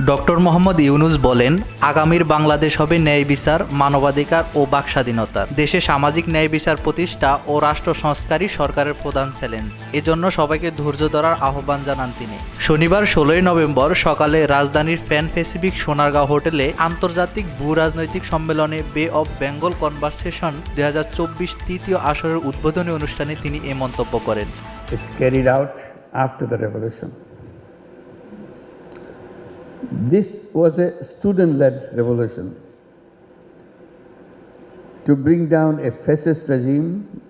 Doctor Mohammad Yunus বলেন, আগামীর বাংলাদেশ হবে ন্যায় বিচার, মানবাধিকার ও বাকস্বাধীনতার দেশে সামাজিক ন্যায় বিচার প্রতিষ্ঠা ও রাষ্ট্র সংস্কারই সরকারের প্রধান চ্যালেঞ্জ। এজন্য সবাইকে ধৈর্য ধরার আহ্বান জানান তিনি। শনিবার ষোলোই নভেম্বর সকালে রাজধানীর প্যান প্যাসিফিক সোনারগাঁও হোটেলে আন্তর্জাতিক ভূ রাজনৈতিক সম্মেলনে বে অব বেঙ্গল কনভারসেশন দুই হাজার চব্বিশ তৃতীয় আসরের উদ্বোধনী অনুষ্ঠানে তিনি এ মন্তব্য করেন. This was a student led revolution to bring down a fascist regime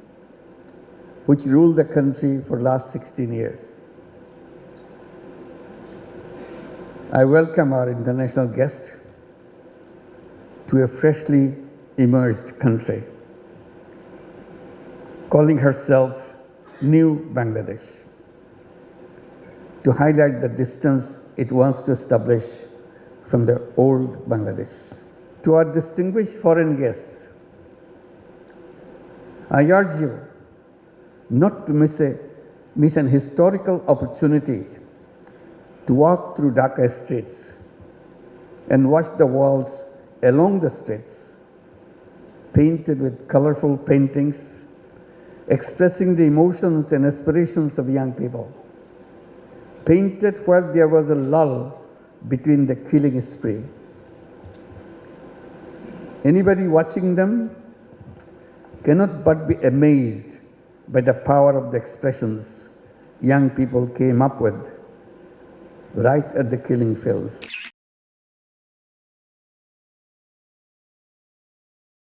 which ruled the country for the last 16 years. I welcome our international guest to a freshly emerged country, calling herself New Bangladesh, to highlight the distance it wants to establish from the old Bangladesh. To our distinguished foreign guests, I urge you not to miss, a, miss an historical opportunity to walk through Dhaka streets and watch the walls along the streets painted with colorful paintings expressing the emotions and aspirations of young people. Painted while there was a lull between the killing spree. Anybody watching them cannot but be amazed by the power of the expressions young people came up with right at the killing fields.